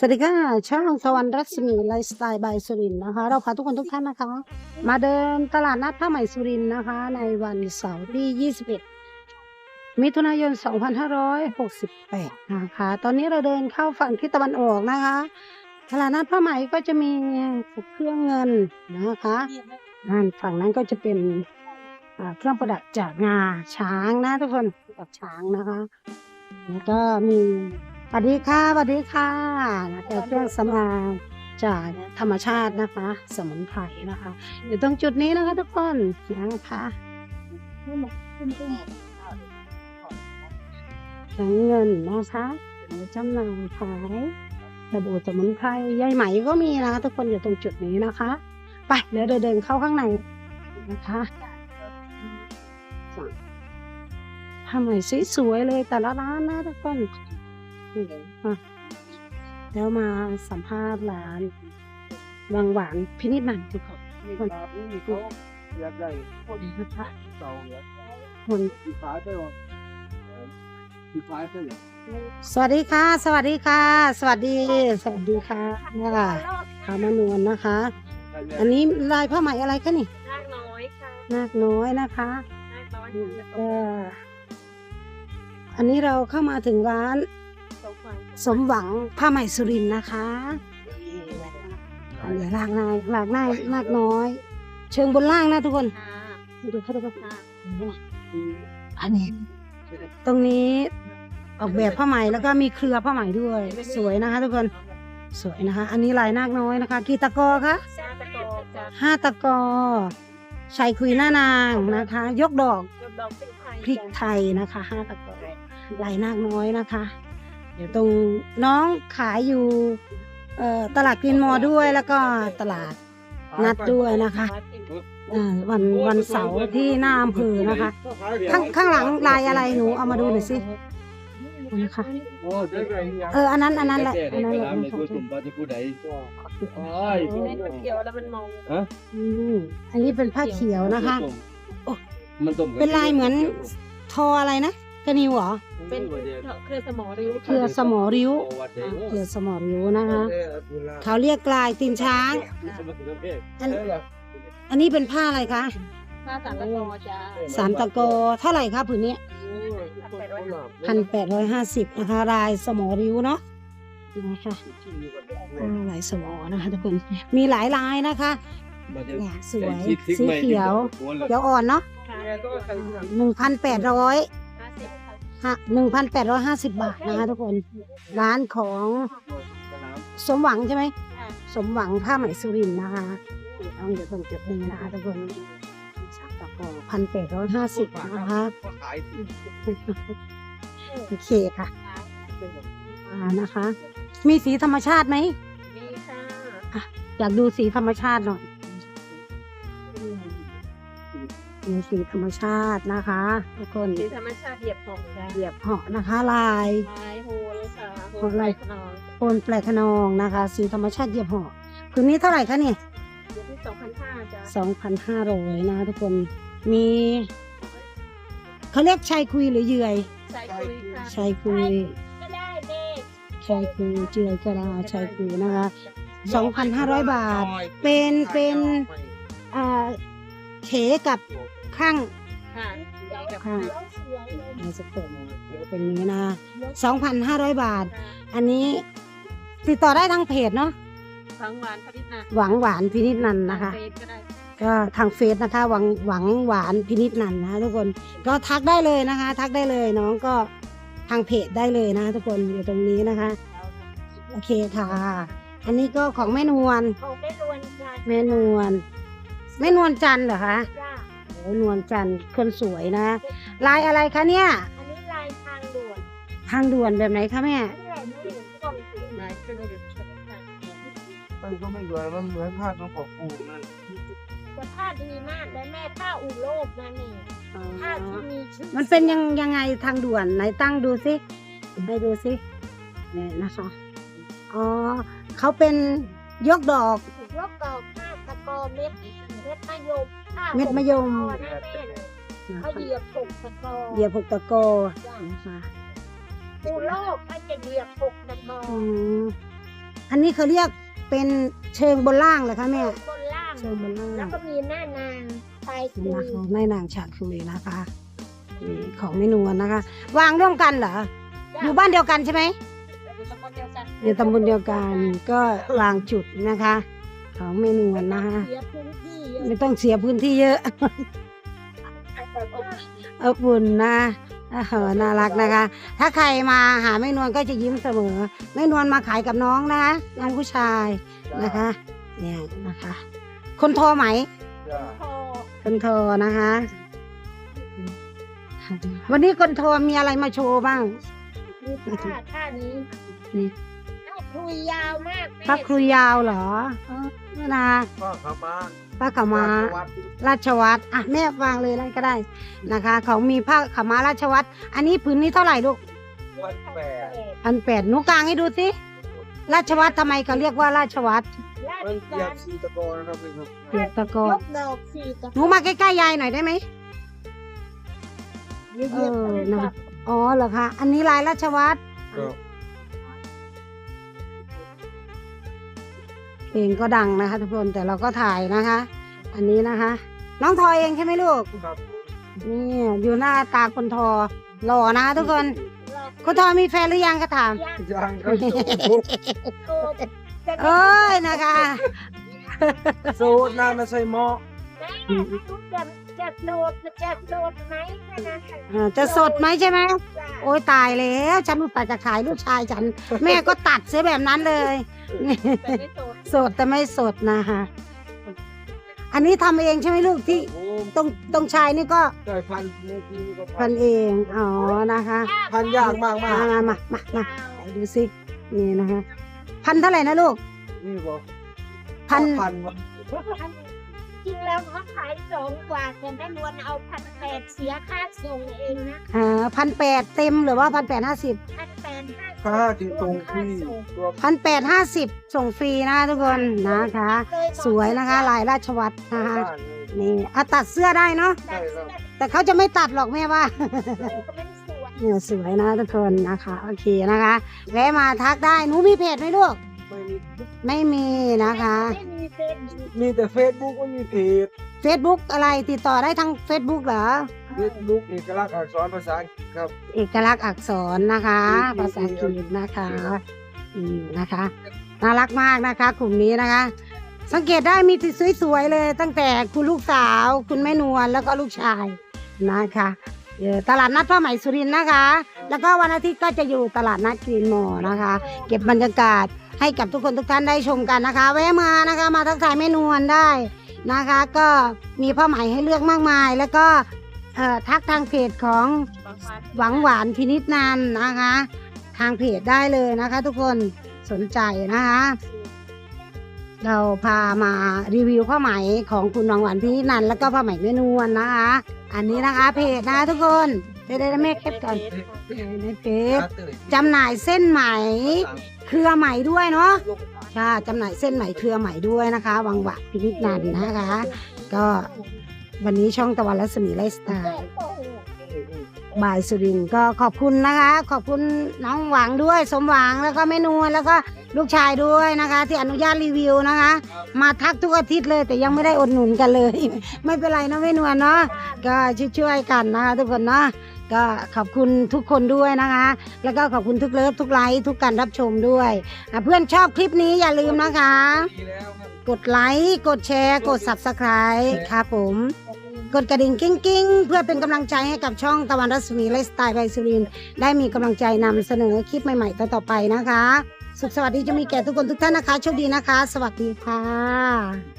สวัสดีค่ะช่องสวรรค์รัศมีไลฟ์สไตล์บายสุรินนะคะ เราพาทุกคนทุกท่านนะคะ มาเดินตลาดนัดผ้าไหมสุรินนะคะ ในวันเสาร์ที่ 21 มิถุนายน 2568 นะคะ ตอนนี้เราเดินเข้าฝั่งทิศตะวันออกนะคะ ตลาดนัดผ้าไหมก็จะมีเครื่องเงินนะคะด้านฝั่งนั้นก็จะเป็นเครื่องประดับจากงาช้างนะทุกคนจากช้างนะคะ แล้วก็มี สวัสดีค่ะสวัสดีค่ะแต่เครื่องสำอางจากธรรมชาตินะคะ สมุนไพรนะคะ อยู่ตรงจุดนี้นะคะทุกคนนะคะแข็งเงินนะคะจำหน่ายขายสบู่สมุนไพรใยไหมก็มีนะคะทุกคนอยู่ตรงจุดนี้นะคะไปเดี๋ยวเราเดินเข้าข้างในนะคะทำใหม่สวยๆเลยแต่ละร้านนะทุกคน นี่อะแล้วมาสัมภาษณ์ร้านบางหวานพินิจหนันทุกคนมีคนมีเขาอยากได้คนนะคะเก่าเนี่ยคนสีฟ้าใช่ไหมสีฟ้าใช่ไหมสวัสดีค่ะ สวัสดีค่ะ สวัสดี สวัสดีค่ะค่ะขามานวลนะคะ อันนี้ลายผ้าไหมอะไรคะนี่นาคน้อยค่ะนาคน้อยนะคะนาคน้อยเอออันนี้เราเข้ามาถึงร้าน สมหวังสมหวังผ้าไหมสุรินทร์นะคะอันนี้ลากนายลากนายนาคน้อย เชิงบนล่างนะทุกคนค่ะดูค่ะทุกคนค่ะอันนี้ ตรงนี้ออกแบบผ้าไหมแล้วก็มีเครือผ้าไหมด้วย สวยนะคะ ทุกคนสวยนะคะ อันนี้ลายนาคน้อยนะคะ กี่ตะกอคะซาตะโกจะห้าตะกอชัยคุยหน้านางนะคะ ยกดอกยกดอกเป็นไทยพริกไทยนะคะห้าตะกอลายนาคน้อยนะคะ เดี๋ยวตรงน้องขายอยู่เอ่อตลาดกรีนมอด้วยแล้วก็ตลาดนัดด้วยนะคะเอ่อวันวันเสาร์ที่หน้าอำเภอนะคะ ข้างข้างหลังลายอะไรหนูเอามาดูหน่อยสินะคะเอออันนั้นอันนั้นแหละอันนั้นแหละในกุศลปฏิผู้ใดโอ้ยเล่นเขียวแล้วมันมองอืมอันนี้เป็นผ้าเขียวนะคะมันต้เป็นลายเหมือนทออะไรนะกระนิวเหรอ เป็นเครือสมอริ้วเครือสมอริ้วเครือสมอริ้วนะคะเขาเรียกลายตีนช้างอันอันนี้เป็นผ้าอะไรคะผ้าสามตะโกจ้าสามตะโกเท่าไหร่คะผืนนี้แปดร้อยห้าพันแปดร้อยห้าสิบนะคะลายสมอริ้วเนาะนะคะอ่าลายสมอนะคะทุกคนมีหลายลายนะคะเนี่ยสวยสีเขียวเขียวอ่อนเนาะค่ะหนึ่งพันแปดร้อย ห้าสิบค่ะฮะหนึ่งพันแปดร้อยห้าสิบบาทนะคะทุกคน ร้านของสมหวังใช่ไหมค่ะสมหวังผ้าไหมสุรินทร์นะคะต้องอยู่ตรงจุดนี้นะคะทุกคนสามตะกอพันแปดร้อยห้าสิบนะคะขายโอเคค่ะอ่านะคะ มีสีธรรมชาติไหมมีค่ะอยากดูสีธรรมชาติหน่อย มีสีธรรมชาตินะคะ ทุกคนสีธรรมชาติเหยียบหงจ้าเหยียบเหาะนะคะ ลายลายโฮลค่ะโฮโฮลลายขนองโคนแปลกขนองนะคะ สีธรรมชาติเหยียบเหาะคืนนี้เท่าไหร่คะเนี่ยอยู่ที่สองพันห้าจ้าสองพันห้าร้อยนะคะทุกคนมีเขาเรียกชายคุยหรือเหยื่อยใส่คุยค่ะชายคุยก็ได้เด็กชายคุยเจือยกระดาชายคุยนะคะสองพันห้าร้อยบาท เป็นเป็นอ่าเขกับ ข้างค่ะข้างในสกุลเป็นนี้นะสองพันห้าร้อยบาท อันนี้ติดต่อได้ทางเพจเนาะฟังหวานพริตนาหวังหวานพินิจนันท์นะคะเฟซก็ได้ก็ทางเฟซนะคะ หวังหวังหวานพินิจนันท์นะคะทุกคนก็ทักได้เลยนะคะ ทักได้เลยน้องก็ทางเพจได้เลยนะ ทุกคนอยู่ตรงนี้นะคะ โอเคค่ะ อันนี้ก็ของแม่นวลของได้รวนค่ะแม่นวลแม่นวลจันทร์เหรอคะจ้าโอ้ นวลจันทร์คนสวยนะ ลายอะไรคะเนี่ย อันนี้ลายทางด่วนทางด่วนแบบไหนคะแม่ นี่แหละนี่กล่องสีไหนเป็นเด็กชนค่ะมันก็ไม่เหมือนมันเหมือนผ้าของของปู่นั่นแต่ผ้าดีมากเลยแม่ผ้าอุโลกนะนี่ผ้าที่มีชื่อมันเป็นยังยังไงทางด่วนไหนตั้งดูสิให้ดูสิเนี่ยนะคะอ๋อเขาเป็นยกดอก ยกดอกผ้าตะกอเม็ดเม็ดมะยมผ้า เม็ดมะยมตะกอนะแม่เขาเหยียบปกตะกอเหยียบหกตะโกจ้ะนะคะอุโลกเขาจะเหยียบปกตะกออืมอันนี้เขาเรียกเป็นเชิงบนล่างเหรอคะแม่บนล่างเชิงบนล่างแล้วก็มีหน้านางไปคุนี่ยนะคะแม่นางฉากคุยนะคะนี่ของเมนูนะคะ วางร่วมกันเหรออยู่บ้านเดียวกันใช่ไหมอยู่ตำบลเดียวกันก็วางจุดนะคะ ของเมนูนะคะเสียพื้นที่เยอะไม่ต้องเสียพื้นที่เยอะอบอุ่นนะเออน่ารักนะคะ ถ้าใครมาหาแม่นวลก็จะยิ้มเสมอแม่นวลมาขายกับน้องนะน้องผู้ชายนะคะ เนี่ยนะคะ คนโทรไหมพอคนโทรนะคะ วันนี้คนโทรมีอะไรมาโชว์บ้างมีท่าท่านี้นี่ท่าคุยยาวมากแม่พระครูยาวเหรอ เออนะก็เข้ามาพระขาวมาวัดราชวัตรอะแม่วางเลยนั่นก็ได้นะคะของมีผ้าขาวม้าราชวัตรอันนี้ผืนนี้เท่าไหร่ลูกวัดแปดพันแปดหนูกลางให้ดูสิราชวัตรทำไมเขาเรียกว่าราชวัตรราชมันเหยียกาบรสีตะกอนนะครับพี่ครับเกียรติตะกยอนกดอกสี่ตะหนูมาใกล้ๆยายหน่อยได้ไหมเยอะเออๆเลยนะค่ะอ๋อเหรอคะอันนี้ลายราชวัตร เพลงก็ดังนะคะ ทุกคนแต่เราก็ถ่ายนะคะ อันนี้นะคะ น้องทอเองใช่ไหมลูกครับนี่อยู่หน้าตาคนทอหล่อนะทุกคนเราคนทอมีแฟนหรือยังก็ถามย่างยังครับโตแต่เอ้ยนะคะโซดน้ำมาใส่หม้อแม่ลูกจะจะโดดจะโดดไหมแค่นั้นค่ะอ่าจะสดไหมใช่ไหมจ้ะโอ้ยตายแล้ว ฉันอุตส่าห์จะขายลูกชายฉัน แม่ก็ตัดเสียแบบนั้นเลยนี่แต่ไม่โดด สดแต่ไม่สดนะคะอันนี้ทำเองใช่ไหมลูกที่โอ้ตรงตรงชายนี่ก็ได้พันเมื่อกี้ก็พันเองอ๋อนะคะพันยากมากมาๆมามามามาไหนดูสินี่นะคะ พันเท่าไหร่นะลูก นี่บอกพัน พันวะจ ริงแล้วเขาขายสองกว่าแต่แม่นวลเอาพันแปดเสียค่าส่งเองนะอ่าพันแปดเต็มหรือว่าพันแปดห้าสิบพันแปดห้าค่าที่ตรงที่ตัวพันแปดห้าสิบส่งฟรีนะทุกคนนะคะ สวยนะคะลายราชวัตรนะคะบ้านนี่นี่เอาตัดเสื้อได้เนาะแต่เสื้อแต่เขาจะไม่ตัดหรอกแม่ว่าก็ไม่สวยเนี่ยสวยนะทุกคนนะคะ โอเคนะคะแวะมาทักได้หนูมีเพจไหมลูกไม่มี ไม่มีนะคะ ไม่มีเฟซบุ๊กมีแต่เฟซบุ๊กไม่มีเพจ Facebook อะไรติดต่อได้ทาง Facebook เหรอ เฟซบุ๊กเอกลักษณ์อักษรภาษาอังกฤษครับ เอกลักษณ์อักษรนะคะ ภาษาอังกฤษนะคะอืมนะคะน่ารักมากนะคะ กลุ่มนี้นะคะ สังเกตได้มีติดสวยๆเลย ตั้งแต่คุณลูกสาว คุณแม่นวลแล้วก็ลูกชายนะคะเอ่อตลาดนัดผ้าไหมสุรินทร์นะคะ แล้วก็วันอาทิตย์ก็จะอยู่ตลาดนัดกรีนมอลล์นะคะ เก็บบรรยากาศ ให้กับทุกคนทุกท่านได้ชมกันนะคะ แวะมานะคะ มาทักทายแม่นวลได้นะคะ ก็มีผ้าไหมให้เลือกมากมาย แล้วก็เอ่อทักทางเพจของหวังหวานพินิจนันนะคะ ทางเพจได้เลยนะคะ ทุกคนสนใจนะคะ เราพามารีวิวผ้าไหมของคุณหวังหวานพินิจนันแล้วก็ผ้าไหมแม่นวลนะคะ อันนี้นะคะเพจนะคะทุกคนเดี๋ยวๆแม่เก็บก่อนในเพจจำหน่ายเส้นไหม เครือไหม่ด้วยเนาะค่ะจำหน่ายเส้นไหมเครือไหม่ด้วยนะคะ วังหวานพินิจนันนะคะ ก็วันนี้ช่องตะวันรัศมีไลฟ์สไตล์บายสุรินก็ขอบคุณนะคะ ขอบคุณน้องหวังด้วย สมหวังแล้วก็แม่นวลแล้วก็ลูกชายด้วยนะคะ ที่อนุญาตรีวิวนะคะ มาทักทุกอาทิตย์เลยแต่ยังไม่ได้อดหนุนกันเลย ไม่เป็นไรนะแม่นวลเนาะก็ช่วยๆกันนะคะทุกคนเนาะ ก็ขอบคุณทุกคนด้วยนะคะ แล้วก็ขอบคุณทุกเลิฟทุกไลค์ทุกการรับชมด้วยอะเพื่อนชอบคลิปนี้อย่าลืมนะคะ ดีแล้วครับ กดไลค์ กดแชร์ กด subscribe ครับผม กดกระดิ่งกิ้งกิ้งเพื่อเป็นกำลังใจให้กับช่องตะวันรัศมีไลฟ์สไตล์ไบสุรินทร์ได้มีกำลังใจนำเสนอคลิปใหม่ๆต่อๆไปนะคะ สุขสวัสดีจะมีแก่ทุกคนทุกท่านนะคะ โชคดีนะคะ สวัสดีค่ะ